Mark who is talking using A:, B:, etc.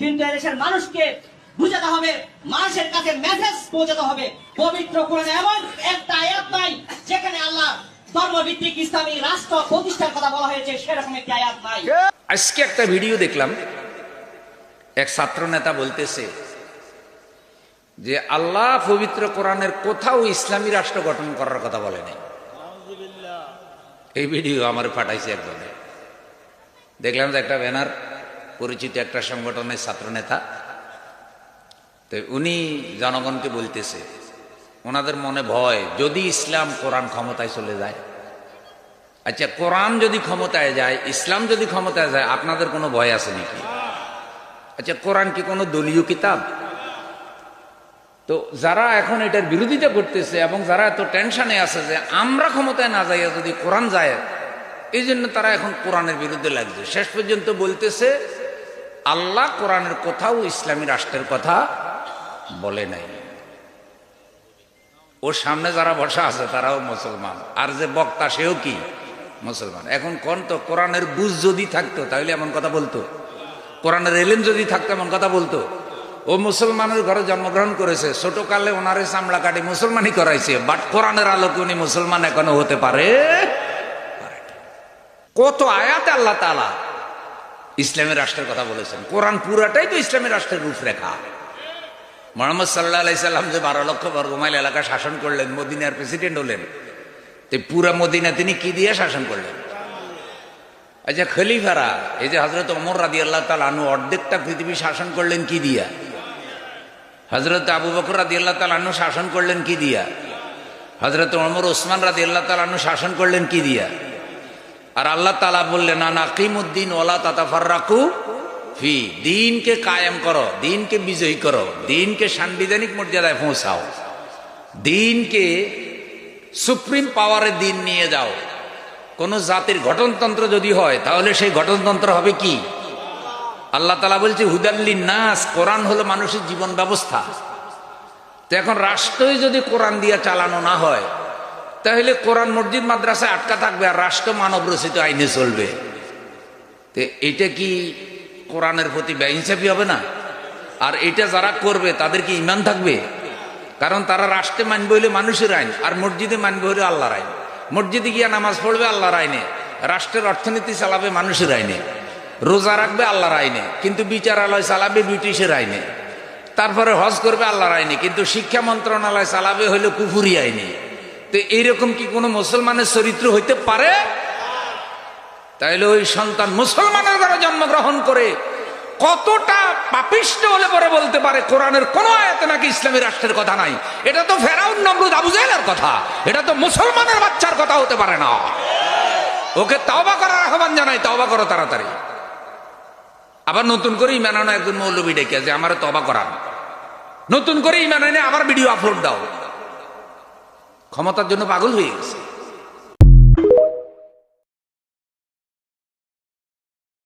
A: কিন্তু এদেশের মানুষকে বুঝাতে হবে মানুষের কাছে মেসেজ পৌঁছাতে হবে। পবিত্র কোরআনে এমন একটা আয়াত নাই যেখানে আল্লাহ ধর্মভিত্তিক ইসলামী রাষ্ট্র প্রতিষ্ঠার কথা বলা হয়েছে সেরকম একটি আয়াত নাই।
B: আজকে একটা ভিডিও দেখলাম এক ছাত্র নেতা বলতেছে যে আল্লাহ পবিত্র কোরআনের কোথাও ইসলামী রাষ্ট্র গঠন করার কথা বলেনি এই ভিডিও আমার পাঠাইছে একজনে। দেখলাম যে একটা ব্যানার পরিচিত একটা সংগঠনের ছাত্র নেতা তো উনি জনগণকে বলতেছে, ওনাদের মনে ভয়, যদি ইসলাম কোরআন ক্ষমতায় চলে যায়। আচ্ছা কোরআন যদি ক্ষমতায় যায়, ইসলাম যদি ক্ষমতায় যায়, আপনাদের কোনো ভয় আছে নাকি? আচ্ছা কোরআন কি কোনো দলীয় কিতাব? তো যারা এখন এটার বিরোধিতা করতেছে এবং যারা এত টেনশনে আছে যে আমরা ক্ষমতায় না যাইয়া যদি কোরআন যায় এই জন্য তারা এখন কোরআনের বিরুদ্ধে লাগছে। শেষ পর্যন্ত বলতেছে আল্লাহ কোরআনের কোথাও ইসলামী রাষ্ট্রের কথা বলে নাই। ওর সামনে যারা বসা আছে, তারাও মুসলমান। আর যে বক্তা, সেও কি? মুসলমান। এখন কোন তো কোরআনের বুঝ যদি থাকতো, তাহলে এমন কথা বলতো। কোরআনের এলেম যদি থাকতো, এমন কথা বলতো। ও মুসলমানের ঘরে জন্মগ্রহণ করেছে, ছোটকালে ওনারে চামড়া কাটি মুসলমানই করাইছে বাট কোরআনের আলোকে উনি মুসলমান এখনও হতে পারে? কত আয়াত আল্লাহ তালা ইসলামের রাষ্ট্রের কথা বলেছেন। কোরআন পুরাটাই তো ইসলামের রাষ্ট্রের রূপরেখা। মোহাম্মদ সাল্লাহ যে বারো লক্ষ বর্গমাইল এলাকা শাসন করলেন, মদিনার প্রেসিডেন্ট হলেন, তো পুরা মদিনা তিনি কি দিয়ে শাসন করলেন? আচ্ছা খলিফারা, এই যে হজরত অমর রাদি আল্লাহ তালু অর্ধেকটা পৃথিবী শাসন করলেন কি দিয়া? হজরত আবু বকর রাদি আল্লাহ তালু শাসন করলেন কি দিয়া? হজরত অমর ওসমান রাদি আল্লাহ তালু শাসন করলেন কি দিয়া? আর আল্লাহ তালা বললেন না নাকিমুদ্দিন ওলা তাতাফার রাখু ফি। দিনকে কায়েম করো, দিনকে বিজয়ী করো, দিনকে সাংবিধানিক মর্যাদায় পৌঁছাও। দিনকে সুপ্রিম পাওয়ারের দিন নিয়ে যাও। কোন জাতির গঠনতন্ত্র যদি হয়, তাহলে সেই গঠনতন্ত্র হবে কি? আল্লাহ তালা বলছে হুদাল্লিন নাস কোরআন হলো মানুষের জীবন ব্যবস্থা। তো এখন রাষ্ট্রই যদি কোরআন দিয়ে চালানো না হয় তাহলে কোরআন মসজিদ মাদ্রাসায় আটকা থাকবে আর রাষ্ট্র মানব রচিত আইনে চলবে। এটা কি কোরআনের প্রতি ব্যহিংসাপি হবে না? আর এটা যারা করবে, তাদের কি ইমান থাকবে? কারণ তারা রাষ্ট্রে মানবে হইলে মানুষের আইন, আর মসজিদে মানবে হইলে আল্লাহর আইন। মসজিদে গিয়া নামাজ পড়বে আল্লাহর আইনে, রাষ্ট্রের অর্থনীতি চালাবে মানুষের আইনে, রোজা রাখবে আল্লাহর আইনে, কিন্তু বিচারালয় চালাবে ব্রিটিশের আইনে। তারপরে হজ করবে আল্লাহর আইনে, কিন্তু শিক্ষা মন্ত্রণালয় চালাবে হইলে কুফুরি আইনে। তো এইরকম কি কোনো মুসলমানের চরিত্র হইতে পারে? তাইলে ওই সন্তান মুসলমানের দ্বারা জন্মগ্রহণ করে কতটা পাপিষ্ট হলে পরে বলতে পারে, কোরআনের কোন আয়াতে নাকি ইসলামী রাষ্ট্রের কথা নাই। এটা তো ফেরাউন, নমরুদ, আবু জাহেলের কথা। এটা তো মুসলমানের বাচ্চার কথা হতে পারে না। ওকে তাওবা করার আহ্বান জানাই, তওবা করো তাড়াতাড়ি। আবার নতুন করে ইমান একজন মৌলবী ডেকে যে আমার তবা করান। নতুন করে ইমান আবার ভিডিও আপলোড দাও। ক্ষমতার জন্য পাগল হয়ে গেছে।